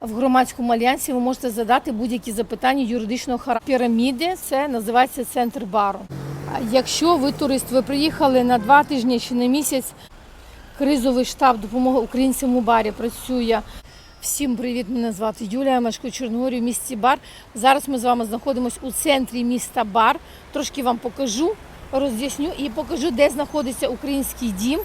В громадському альянсі ви можете задати будь-які запитання юридичного характеру. Піраміди це називається центр бару. Якщо ви турист, ви приїхали на два тижні чи на місяць, кризовий штаб допомоги українцям у барі працює. Всім привіт! Мене звати Юлія в Чорногорі в місті Бар. Зараз ми з вами знаходимося у центрі міста Бар. Трошки вам покажу, роз'ясню і покажу, де знаходиться український дім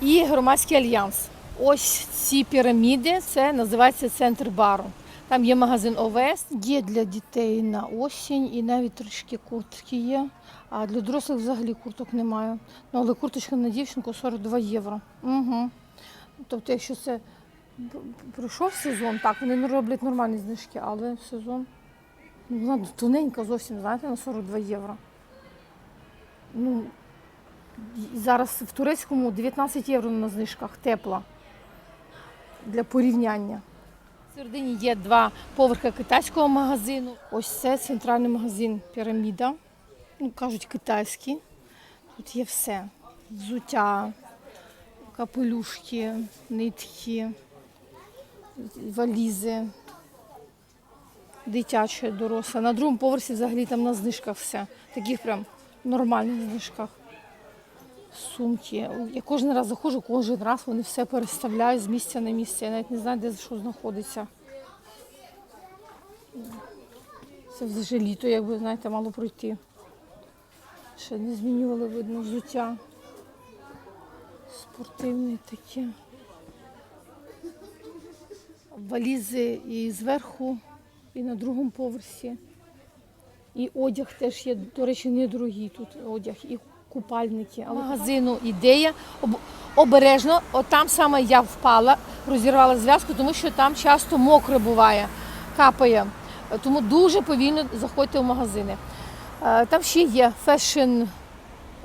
і громадський альянс. Ось ці піраміди, це називається центр бару. Там є магазин ОВС, є для дітей на осінь і навіть трішки куртки є. А для дорослих взагалі курток немає. Ну, але курточка на дівчинку 42 євро. Угу. Тобто, якщо це пройшов сезон, так, вони роблять нормальні знижки, але сезон. Ну, вона тоненька зовсім, знаєте, на 42 євро. Ну, зараз в турецькому 19 євро на знижках тепла для порівняння. В середині є два поверхи китайського магазину. Ось це центральний магазин Піраміда. Ну, кажуть, китайський. Тут є все. Взуття, капелюшки, нитки, валізи, дитяче, доросле. На другому поверсі взагалі там на знижках все. Таких прям нормальних знижках. Сумки. Я кожен раз заходжу, кожен раз вони все переставляють з місця на місце. Я навіть не знаю, де що знаходиться. Це вже літо, якби, знаєте, мало пройти. Ще не змінювали, видно, взуття. Спортивне таке. Валізи і зверху, і на другому поверсі. І одяг теж є, до речі, недорогий тут одяг, і купальники. Але магазину ідея. Обережно, от там саме я впала, розірвала зв'язку, тому що там часто мокре буває, капає. Тому дуже повільно заходьте в магазини. Е, Там ще є фешн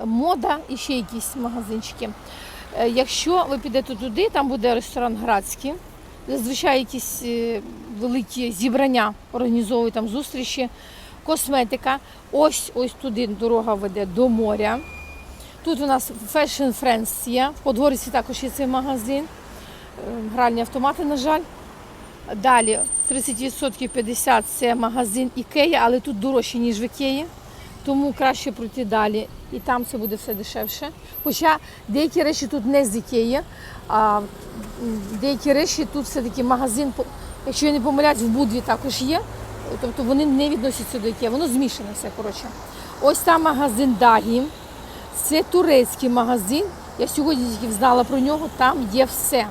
мода і ще якісь магазинчики. Е, Якщо ви підете туди, там буде ресторан Градський. Зазвичай якісь е, великі зібрання організовують там зустрічі, косметика. Ось ось туди дорога веде до моря. Тут у нас Fashion Friends є. В Подгорці також є цей магазин. Е, Гральні автомати, на жаль. Далі 30% 50% це магазин Ікея, але тут дорожче, ніж в Ікеї. Тому краще пройти далі. І там це буде все дешевше. Хоча деякі речі тут не з Ікеї, а деякі речі тут все-таки магазин, якщо я не помиляюсь, в Будві також є. Тобто вони не відносяться до Ікеї, воно змішане все. коротше. Ось там магазин Дагі. Це турецький магазин. Я сьогодні тільки знала про нього, там є все.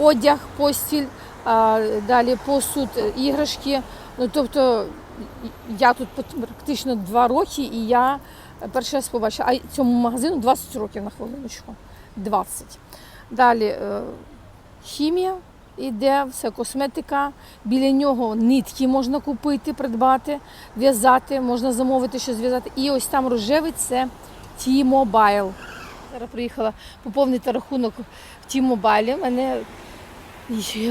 Одяг, постіль, далі посуд, іграшки. Ну, тобто я тут практично два роки і я перший раз побачила. А цьому магазину 20 років на хвилиночку. 20. Далі е, хімія іде, все косметика. Біля нього нитки можна купити, придбати, в'язати, можна замовити щось зв'язати. І ось там рожевий це T-Mobile. Зараз приїхала поповнити рахунок в T-Mobile. Мене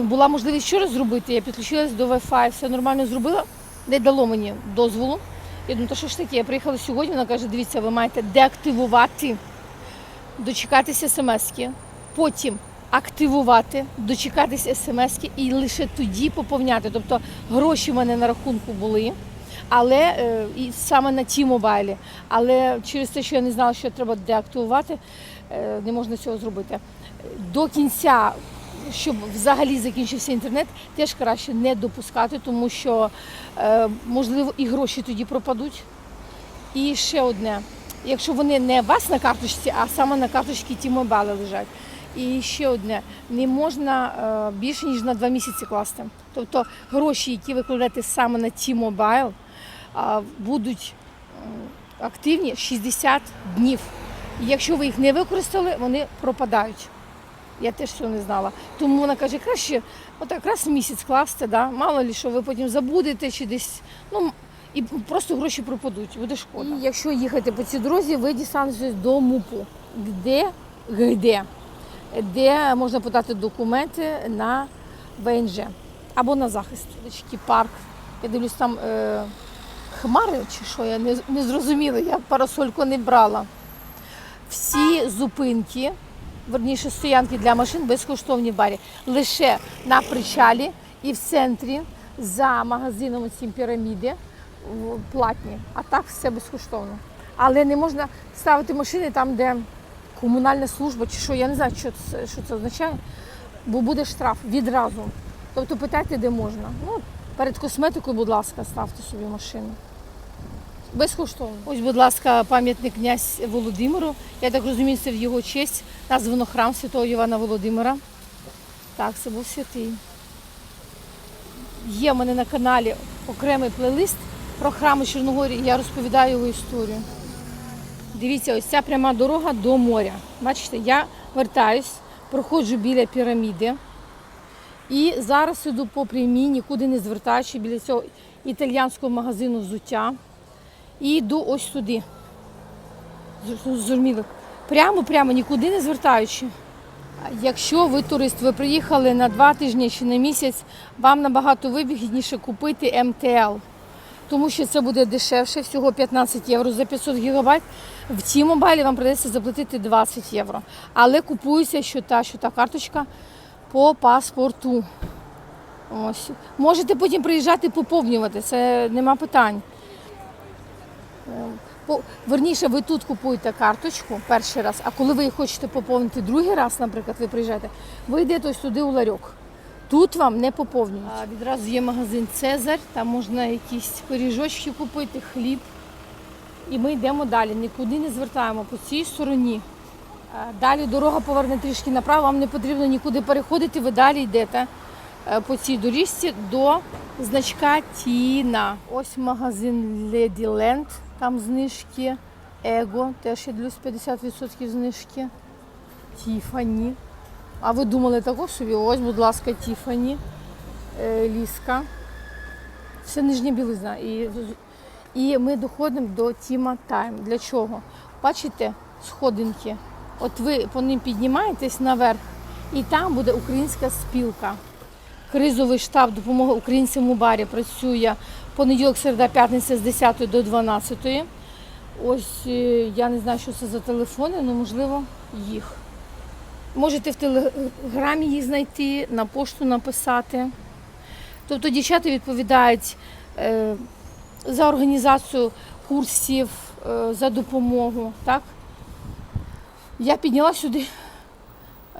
була можливість вчора зробити. Я підключилась до Wi-Fi, все нормально зробила. Не дало мені дозволу. Я думаю, то що ж таке? Я приїхала сьогодні, вона каже, дивіться, ви маєте деактивувати, дочекатися смс-ки, потім активувати, дочекатися смс-ки і лише тоді поповняти. Тобто гроші в мене на рахунку були. Але е, і саме на ті мобайлі. Але через те, що я не знала, що треба деактивувати, е, не можна цього зробити. До кінця, щоб взагалі закінчився інтернет, теж краще не допускати, тому що е, можливо і гроші тоді пропадуть. І ще одне, якщо вони не у вас на карточці, а саме на карточці ті мобайли лежать. І ще одне, не можна е, більше ніж на два місяці класти. Тобто гроші, які ви кладете саме на ті мобайл, будуть е, активні 60 днів. І якщо ви їх не використали, вони пропадають. Я теж цього не знала. Тому вона каже, краще отак раз в місяць класти, да? мало ли що ви потім забудете чи десь. Ну, і просто гроші пропадуть, буде шкода. І якщо їхати по цій дорозі, ви дістанетесь до МУПу, де, де, де можна подати документи на ВНЖ або на захист. Дочки парк. Я дивлюсь, там е, хмари чи що, я не, не зрозуміла, я парасольку не брала. Всі зупинки, верніше стоянки для машин безкоштовні в барі. Лише на причалі і в центрі за магазином цим піраміди платні, а так все безкоштовно. Але не можна ставити машини там, де комунальна служба чи що, я не знаю, що це, що це означає, бо буде штраф відразу. Тобто питайте, де можна. Ну, перед косметикою, будь ласка, ставте собі машину. Безкоштовно. Ось, будь ласка, пам'ятник князь Володимиру. Я так розумію, це в його честь. Названо храм святого Івана Володимира. Так, це був святий. Є в мене на каналі окремий плейлист про храми Чорногорії. Я розповідаю його історію. Дивіться, ось ця пряма дорога до моря. Бачите, я вертаюсь, проходжу біля піраміди. І зараз іду по прямій, нікуди не звертаючи біля цього італіянського магазину взуття. І йду ось сюди. Зр- Зрозуміли. Прямо, прямо, нікуди не звертаючи. Якщо ви турист, ви приїхали на два тижні чи на місяць, вам набагато вигідніше купити МТЛ. Тому що це буде дешевше, всього 15 євро за 500 гігабайт. В цій мобайлі вам придеться заплатити 20 євро. Але купується що та, що та карточка по паспорту. Ось. Можете потім приїжджати поповнювати, це нема питань. Верніше, ви тут купуєте карточку перший раз, а коли ви її хочете поповнити другий раз, наприклад, ви приїжджаєте, ви йдете ось сюди у ларьок. Тут вам не поповнюють. А відразу є магазин Цезарь, там можна якісь пиріжочки купити, хліб. І ми йдемо далі, нікуди не звертаємо по цій стороні. Далі дорога поверне трішки направо, вам не потрібно нікуди переходити, ви далі йдете е, по цій доріжці до значка Тіна. Ось магазин Lady Land, там знижки. Его теж є плюс 50% знижки. Тіфані. А ви думали також собі? Ось, будь ласка, Тіфані, е, Ліска. Все нижня білизна. І, і ми доходимо до Тіма Тайм. Для чого? Бачите, сходинки. От ви по ним піднімаєтесь наверх, і там буде українська спілка. Кризовий штаб допомоги українцям у барі працює понеділок, середа, п'ятниця з 10 до 12. Ось е, я не знаю, що це за телефони, але можливо їх. Можете в телеграмі їх знайти, на пошту написати. Тобто дівчата відповідають е, за організацію курсів, е, за допомогу. Так? Я підняла сюди,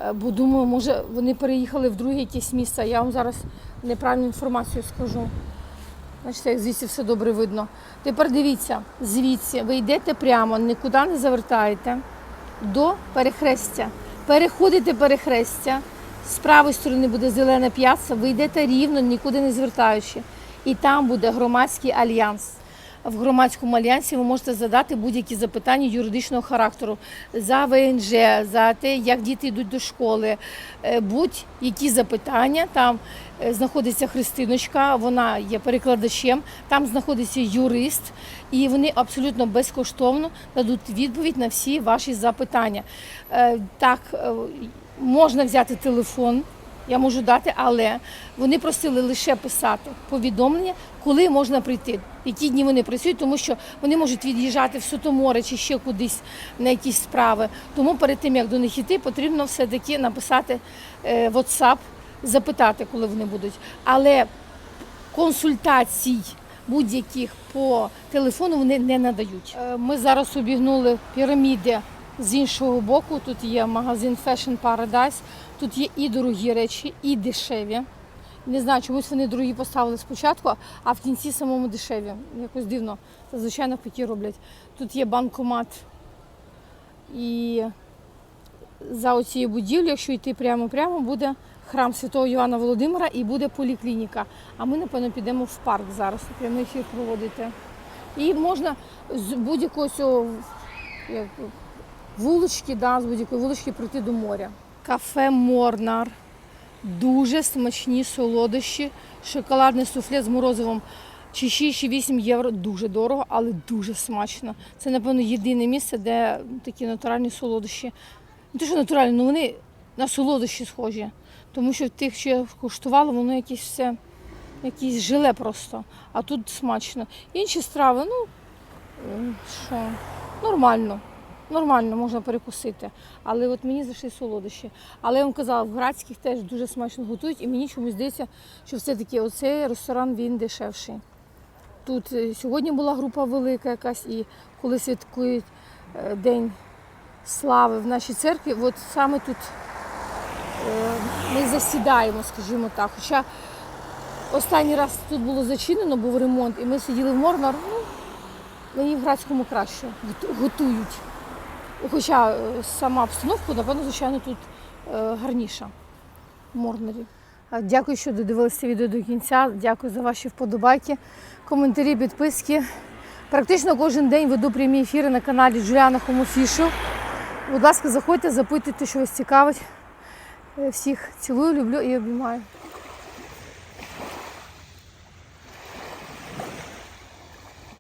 е, бо думаю, може вони переїхали в друге якесь місце. Я вам зараз неправильну інформацію скажу. Бачите, як звідси все добре видно. Тепер дивіться, звідси ви йдете прямо, нікуди не завертаєте до перехрестя. Переходите перехрестя, з правої сторони буде зелена п'яца, ви йдете рівно, нікуди не звертаючи. І там буде громадський альянс. В громадському альянсі ви можете задати будь-які запитання юридичного характеру за ВНЖ, за те, як діти йдуть до школи. Е, Будь-які запитання. Там е, знаходиться Христиночка, вона є перекладачем, там знаходиться юрист, і вони абсолютно безкоштовно дадуть відповідь на всі ваші запитання. Е, Так, можна взяти телефон. Я можу дати, але вони просили лише писати повідомлення, коли можна прийти, які дні вони працюють, тому що вони можуть від'їжджати в Сотоморе чи ще кудись на якісь справи. Тому перед тим як до них йти, потрібно все-таки написати е, WhatsApp, запитати, коли вони будуть. Але консультацій будь-яких по телефону вони не надають. Е, Ми зараз обігнули піраміди з іншого боку. Тут є магазин Fashion Paradise. Тут є і дорогі речі, і дешеві. Не знаю, чомусь вони дорогі поставили спочатку, а в кінці самому дешеві. Якось дивно. Це звичайно такі роблять. Тут є банкомат. І за оцією будівлею, якщо йти прямо-прямо, буде храм Святого Івана Володимира і буде поліклініка. А ми, напевно, підемо в парк зараз, прямий ефір проводити. І можна з будь-якого вулички, да, з будь-якої вулички прийти до моря. Кафе Морнар. Дуже смачні солодощі, шоколадне суфле з морозивом. Чи 6, чи 8 євро дуже дорого, але дуже смачно. Це, напевно, єдине місце, де такі натуральні солодощі. Не те, що натуральні, але вони на солодощі схожі. Тому що тих, що я куштувала, воно якесь все, якесь желе просто. А тут смачно. Інші страви, ну, що, нормально. Нормально можна перекусити. Але от мені зайшли солодощі. Але я вам казала, в Градських теж дуже смачно готують, і мені чомусь здається, що все-таки оцей ресторан він дешевший. Тут е, сьогодні була група велика якась, і коли святкують е, День слави в нашій церкві, от саме тут е, ми засідаємо, скажімо так. Хоча останній раз тут було зачинено, був ремонт, і ми сиділи в Морнар, ну, мені в Градському краще готують. Хоча е, сама обстановка, напевно, звичайно, тут е, гарніша в Морнері. Дякую, що додивилися відео до кінця. Дякую за ваші вподобайки, коментарі, підписки. Практично кожен день веду прямі ефіри на каналі Джуліана Хомофішу. Будь ласка, заходьте, запитуйте, що вас цікавить. Е, Всіх цілую, люблю і обіймаю.